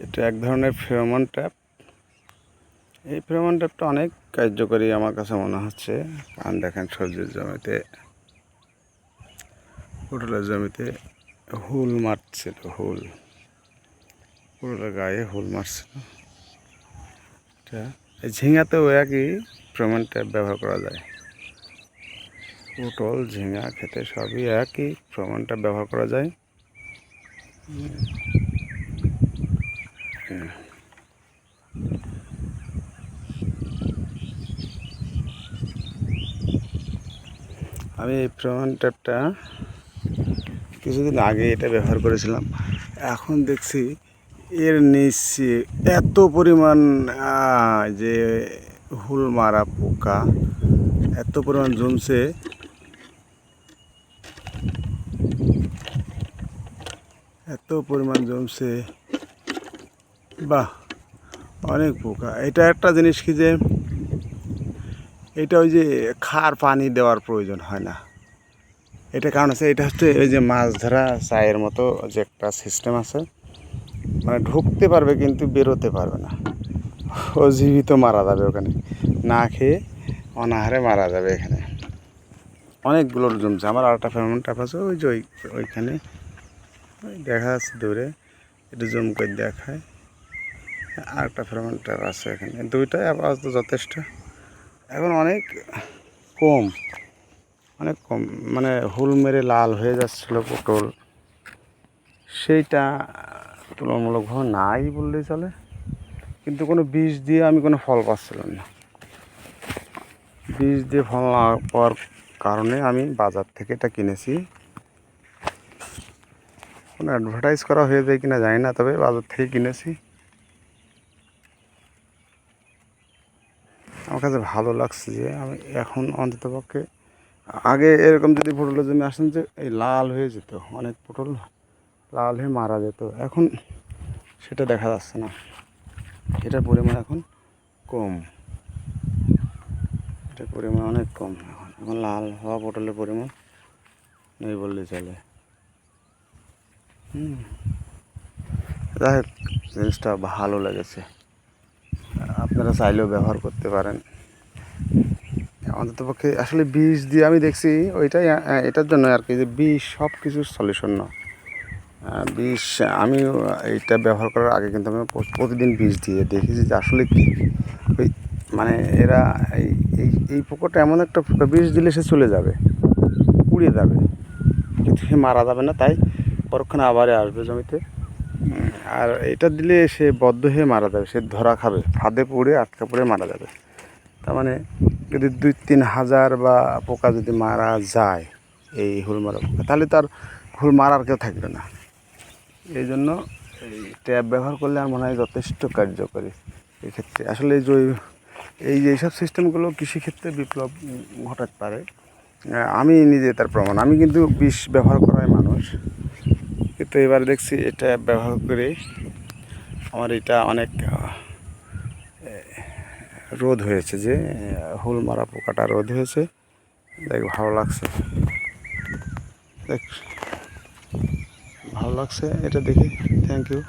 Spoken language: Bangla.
এটা এক ধরনের ফেরোমন ট্র্যাপ। এই ফেরোমন ট্র্যাপটা অনেক কার্যকরী আমার কাছে মনে হচ্ছে। কারণ দেখেন সবজির জমিতে পটলের জমিতে হুল মারছিল, হুল। পটলের গায়ে হুল মারছিল। এই ঝিঙাতেও একই ফেরোমন ট্র্যাপ ব্যবহার করা যায়। পটল, ঝিঙা, খেতে সবই একই ফেরোমন ট্র্যাপ ব্যবহার করা যায়। আমি এই প্রমাণ ট্যাপটা কিছুদিন আগে এটা ব্যবহার করেছিলাম। এখন দেখছি এর নিচে এত পরিমাণ যে হুল মারা পোকা, এত পরিমাণ জমছে। এত পরিমাণ জমছে। বাহ, অনেক পোকা। এটা একটা জিনিস কি যে, এটা ওই যে খার পানি দেওয়ার প্রয়োজন হয় না। এটা কারণ আছে, এটা হচ্ছে ওই যে মাছ ধরা চায়ের মতো যে একটা সিস্টেম আছে মানে ঢুকতে পারবে কিন্তু বেরোতে পারবে না। ও জীবিত মারা যাবে ওখানে। না খেয়ে অনাহারে মারা যাবে এখানে। অনেকগুলো জমছে আমার আরেকটা ফেরোমন ট্যাপ আছে, ওই যে ওই ওইখানে, ওই দেখা যাচ্ছে দূরে, একটু জুম করে দেখায়। আরেকটা ফেরোমন ট্যাপ আছে এখানে। দুইটাই আপাতত যথেষ্ট। এখন অনেক কম অনেক কম মানে হুল মেরে লাল হয়ে যাচ্ছিল পটল। সেইটা তুলনামূলকভাবে নাই বললেই চলে। কিন্তু কোনো বীজ দিয়ে আমি কোনো ফল পাচ্ছিলাম না। বীজ দিয়ে ফল না পাওয়ার কারণে আমি বাজার থেকে এটা কিনেছি। কোনো অ্যাডভার্টাইজ করা হয়ে যায় কিনা জানি না, তবে বাজার থেকে কিনেছি। আমার কাছে ভালো লাগছে যে আমি এখন অন্ততপক্ষে আগে এরকম যদি পটলের জমি আসেন যে এই লাল হয়ে যেত, অনেক পটল লাল হয়ে মারা যেত, এখন সেটা দেখা যাচ্ছে না। এটার পরিমাণ এখন কম। এটার পরিমাণ অনেক কম এখন। এখন লাল হওয়া পটলের পরিমাণ নেই বললে চলে। হুম। যাই হোক, জিনিসটা ভালো লেগেছে। আপনারা চাইলেও ব্যবহার করতে পারেন। অন্তত পক্ষে আসলে বিষ দিয়ে আমি দেখছি ওইটাই এটার জন্য আর কি যে বিষ সব কিছুর সলিউশন না বিষ, আমি এইটা ব্যবহার করার আগে কিন্তু আমি প্রতিদিন বিষ দিয়ে দেখেছি যে আসলে কি। ওই মানে এরা এই এই পোকাটা এমন একটা পোকা, বিষ দিলে সে চলে যাবে উড়ে যাবে। কিন্তু সে মারা যাবে না, তাই পরক্ষণে আবার আসবে জমিতে। আর এটা দিলে সে বদ্ধ হয়ে মারা যাবে, সে ধরা খাবে, ফাঁদে পড়ে, আটকা পড়ে মারা যাবে। তার মানে যদি দুই তিন হাজার বা পোকা যদি মারা যায় এই হুল মারা পোকা, তাহলে তার হুল মারার কেউ থাকবে না। এই জন্য এই ট্যাব ব্যবহার করলে আমার মনে হয় যথেষ্ট কার্যকরী এক্ষেত্রে আসলে এই যে এই যে এইসব সিস্টেমগুলো কৃষিক্ষেত্রে বিপ্লব ঘটাতে পারে আমি নিজে তার প্রমাণ। আমি কিন্তু বিষ ব্যবহার করার মানুষ। কিন্তু এবার দেখছি এটা ব্যবহার করে আমার এটা অনেক রোধ হয়েছে যে হুল মারা পোকাটা রোধ হয়েছে। দেখ, ভালো লাগছে। দেখ, ভালো লাগছে এটা দেখি। Thank you